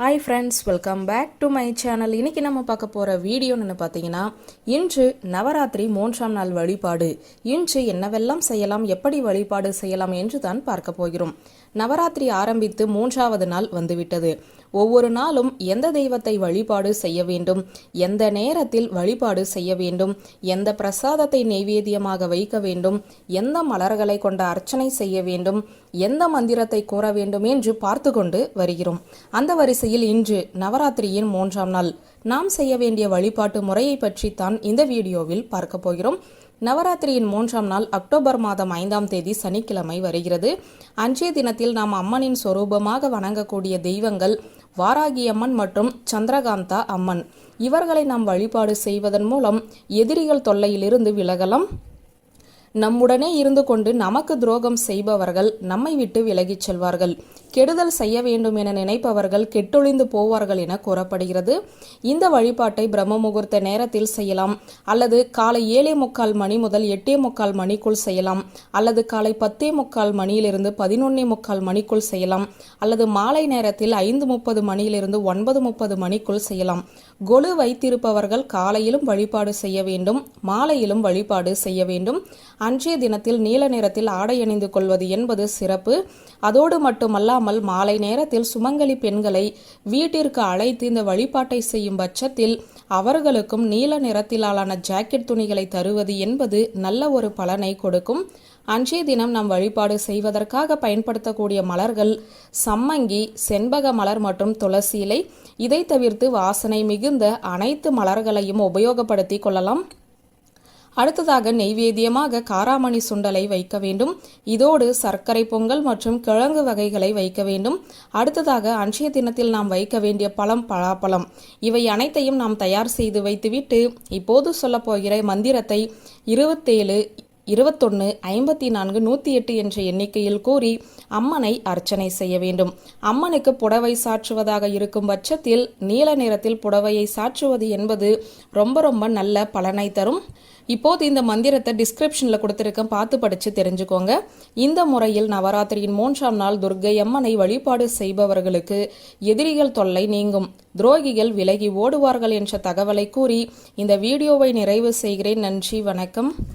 Hi friends welcome back to my channel இன்னைக்கு நம்ம பார்க்க போகிற வீடியோன்னு பார்த்தீங்கன்னா இன்று நவராத்திரி மூன்றாம் நாள் வழிபாடு. இன்று என்னவெல்லாம் செய்யலாம் எப்படி வழிபாடு செய்யலாம் என்று தான் பார்க்க போகிறோம். நவராத்திரி ஆரம்பித்து மூன்றாவது நாள் வந்துவிட்டது. ஒவ்வொரு நாளும் எந்த தெய்வத்தை வழிபாடு செய்ய வேண்டும்? எந்த நேரத்தில் வழிபாடு செய்ய வேண்டும்? எந்த பிரசாதத்தை நெய்வேத்தியமாக வைக்க வேண்டும்? எந்த மலர்களை கொண்ட அர்ச்சனை செய்ய வேண்டும்? எந்த மந்திரத்தை கூற வேண்டும் என்று பார்த்து கொண்டு வருகிறோம். அந்த வரிசையில் இன்று நவராத்திரியின் மூன்றாம் நாள். நாம் செய்ய வேண்டிய வழிபாட்டு முறையை தான் இந்த வீடியோவில் பார்க்க போகிறோம். நவராத்திரியின் மூன்றாம் நாள் அக்டோபர் மாதம் ஐந்தாம் தேதி சனிக்கிழமை வருகிறது. அன்றைய தினத்தில் நாம் அம்மனின் சொரூபமாக வணங்கக்கூடிய தெய்வங்கள் வாராகியம்மன் மற்றும் சந்திரகாந்தா அம்மன். இவர்களை நாம் வழிபாடு செய்வதன் மூலம் எதிரிகள் தொல்லையிலிருந்து விலகலாம். நம்முடனே இருந்து கொண்டு நமக்கு துரோகம் செய்பவர்கள் நம்மை விட்டு விலகிச் செல்வார்கள். கெடுதல் செய்ய வேண்டும் என நினைப்பவர்கள் கெட்டொழிந்து போவார்கள் என கூறப்படுகிறது. இந்த வழிபாட்டை பிரம்ம முகூர்த்த நேரத்தில் செய்யலாம். அல்லது காலை ஏழே முக்கால் மணி முதல் எட்டே முக்கால் மணிக்குள் செய்யலாம். அல்லது காலை பத்தே முக்கால் மணியிலிருந்து பதினொன்னே முக்கால் மணிக்குள் செய்யலாம். அல்லது மாலை நேரத்தில் ஐந்து முப்பது மணியிலிருந்து ஒன்பது முப்பது மணிக்குள் செய்யலாம். கொலு வைத்திருப்பவர்கள் காலையிலும் வழிபாடு செய்ய வேண்டும். மாலையிலும் வழிபாடு செய்ய வேண்டும். அன்றைய தினத்தில் நீல நிறத்தில் ஆடை அணிந்து கொள்வது என்பது சிறப்பு. அதோடு மட்டுமல்ல மட்டுமல்லாமல் மாலை நேரத்தில் சுமங்கலி பெண்களை வீட்டிற்கு அழைத்து இந்த வழிபாட்டை செய்யும் பட்சத்தில் அவர்களுக்கும் நீல நிறத்திலான ஜாக்கெட் துணிகளை தருவது என்பது நல்ல ஒரு பலனை கொடுக்கும். அன்றைய தினம் நாம் வழிபாடு செய்வதற்காக பயன்படுத்தக்கூடிய மலர்கள் சம்மங்கி செண்பக மலர் மற்றும் துளசி இலை இதை தவிர்த்து வாசனை மிகுந்த அனைத்து மலர்களையும் உபயோகப்படுத்தி கொள்ளலாம். அடுத்ததாக நெய்வேத்தியமாக காராமணி சுண்டலை வைக்க வேண்டும். இதோடு சர்க்கரை பொங்கல் மற்றும் கிழங்கு வகைகளை வைக்க வேண்டும். அடுத்ததாக அன்றைய தினத்தில் நாம் வைக்க வேண்டிய பழம் பலாப்பழம். இவை அனைத்தையும் நாம் தயார் செய்து வைத்துவிட்டு இப்போது சொல்லப்போகிற மந்திரத்தை இருபத்தேழு இருபத்தொன்று ஐம்பத்தி நான்கு நூற்றி எட்டு என்ற எண்ணிக்கையில் கூறி அம்மனை அர்ச்சனை செய்ய வேண்டும். அம்மனுக்கு புடவை சாற்றுவதாக இருக்கும் பட்சத்தில் நீல நிறத்தில் புடவையை சாற்றுவது என்பது ரொம்ப ரொம்ப நல்ல பலனை தரும். இப்போது இந்த மந்திரத்தை டிஸ்கிரிப்ஷனில் கொடுத்துருக்கேன். பார்த்து படித்து தெரிஞ்சுக்கோங்க. இந்த முறையில் நவராத்திரியின் மூன்றாம் நாள் துர்க்கை அம்மனை வழிபாடு செய்பவர்களுக்கு எதிரிகள் தொல்லை நீங்கும். துரோகிகள் விலகி ஓடுவார்கள் என்ற தகவலை கூறி இந்த வீடியோவை நிறைவு செய்கிறேன். நன்றி வணக்கம்.